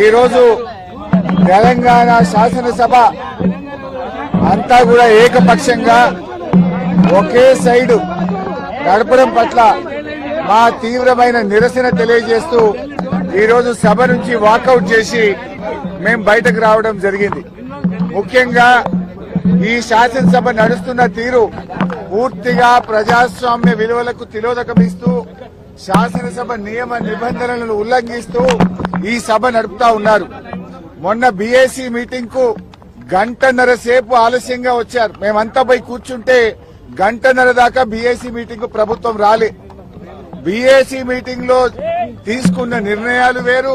ఈరోజు తెలంగాణ శాసనసభ అంతా కూడా ఏకపక్షంగా ఒకే సైడు నడపడం పట్ల మా తీవ్రమైన నిరసన తెలియజేస్తూ ఈరోజు సభ నుంచి వాకౌట్ చేసి మేం బయటకు రావడం జరిగింది. ముఖ్యంగా ఈ శాసనసభ నడుస్తున్న తీరు పూర్తిగా ప్రజాస్వామ్య విలువలకు తిలోదకమిస్తూ శాసనసభ నియమ నిబంధనలను ఉల్లంఘిస్తూ ఈ సభ నడుపుతా ఉన్నారు. మొన్న బీఏసీ మీటింగ్కు గంటన్నర సేపు ఆలస్యంగా వచ్చారు. మేమంతా పోయి కూర్చుంటే గంటన్నర దాకా బీఏసీ మీటింగ్ ప్రభుత్వం రాలే. బీఏసీ మీటింగ్లో తీసుకున్న నిర్ణయాలు వేరు.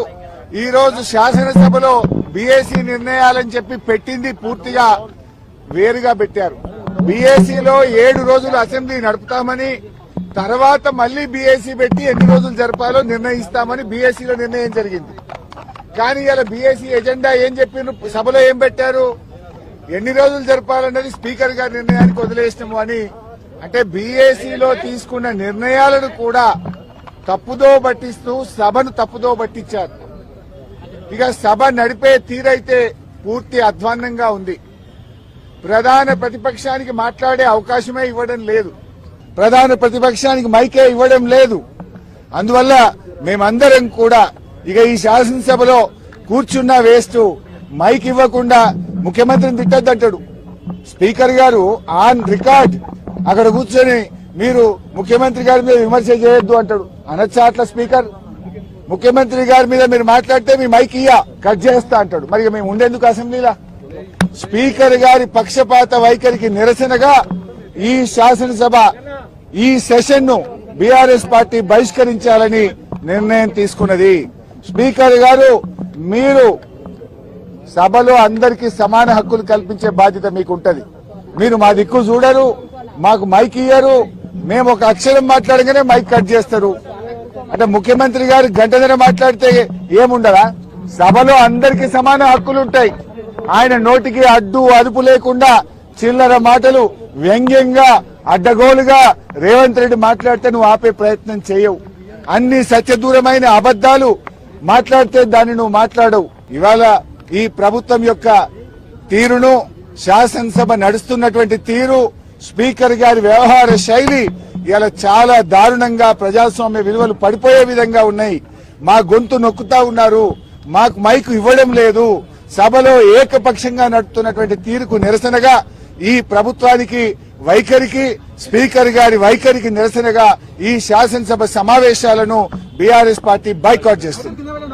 ఈ రోజు శాసనసభలో బీఏసీ నిర్ణయాలని చెప్పి పెట్టింది పూర్తిగా వేరుగా పెట్టారు. బీఏసీలో ఏడు రోజులు అసెంబ్లీ నడుపుతామని తర్వాత మళ్ళీ బీఏసీ పెట్టి ఎన్ని రోజులు జరపాలో నిర్ణయిస్తామని బీఏసీలో నిర్ణయం జరిగింది. కానీ ఇలా బీఏసీ ఎజెండా ఏం చెప్పిన సభలో ఏం పెట్టారు? ఎన్ని రోజులు జరపాలన్నది స్పీకర్ గారి నిర్ణయానికి వదిలేసినాము అని. అంటే బీఏసీలో తీసుకున్న నిర్ణయాలను కూడా తప్పుదో పట్టిస్తూ సభను తప్పుదో పట్టించారు. ఇక సభ నడిపే తీరైతే పూర్తి అధ్వాన్నంగా ఉంది. ప్రధాన ప్రతిపక్షానికి మాట్లాడే అవకాశమే ఇవ్వడం లేదు. ప్రధాన ప్రతిపక్షానికి మైకే ఇవ్వడం లేదు. అందువల్ల మేమందరం కూడా ఇక ఈ శాసనసభలో కూర్చున్నా వేస్తూ మైక్ ఇవ్వకుండా ముఖ్యమంత్రిని తిట్టద్దంటాడు. స్పీకర్ గారు ఆన్ రికార్డ్ అక్కడ కూర్చొని మీరు ముఖ్యమంత్రి గారి మీద విమర్శ చేయొద్దు అంటాడు. అనొచ్చా అట్లా స్పీకర్? ముఖ్యమంత్రి గారి మీద మీరు మాట్లాడితే మీ మైక్ ఇయ్యా కట్ చేస్తా అంటాడు. మరి మేము ఉండేందుకు అసెంబ్లీలా? స్పీకర్ గారి పక్షపాత వైఖరికి నిరసనగా ఈ శాసనసభ ఈ సెషన్ను బీఆర్ఎస్ పార్టీ బహిష్కరించాలని నిర్ణయం తీసుకున్నది. స్పీకర్ గారు మీరు సభలో అందరికీ సమాన హక్కులు కల్పించే బాధ్యత మీకు ఉంటది మీరు మా దిక్కు చూడరు మాకు మైక్ ఇయ్యరు మేము ఒక అక్షరం మాట్లాడగానే మైక్ కట్ చేస్తారు. అంటే ముఖ్యమంత్రి గారు గంటనే మాట్లాడితే ఏముండదా? సభలో అందరికీ సమాన హక్కులు ఉంటాయి. ఆయన నోటికి అడ్డు అదుపు లేకుండా చిల్లర మాటలు వ్యంగ్యంగా అడ్డగోలుగా రేవంత్ రెడ్డి మాట్లాడితే నువ్వు ఆపే ప్రయత్నం చేయవు. అన్ని సత్యదూరమైన అబద్దాలు మాట్లాడితే దాన్ని నువ్వు మాట్లాడవు. ఇవాళ ఈ ప్రభుత్వం యొక్క తీరును శాసనసభ నడుస్తున్నటువంటి తీరు స్పీకర్ గారి వ్యవహార శైలి ఇలా చాలా దారుణంగా ప్రజాస్వామ్య విలువలు పడిపోయే విధంగా ఉన్నాయి. మా గొంతు నొక్కుతా ఉన్నారు. మాకు మైకు ఇవ్వడం లేదు. సభలో ఏకపక్షంగా నడుపుతున్నటువంటి తీరుకు నిరసనగా ఈ ప్రభుత్వానికి వైఖరికి స్పీకర్ గారి వైఖరికి నిరసనగా ఈ శాసనసభ సమావేశాలను బీఆర్ఎస్ పార్టీ బైకాట్ చేస్తుంది.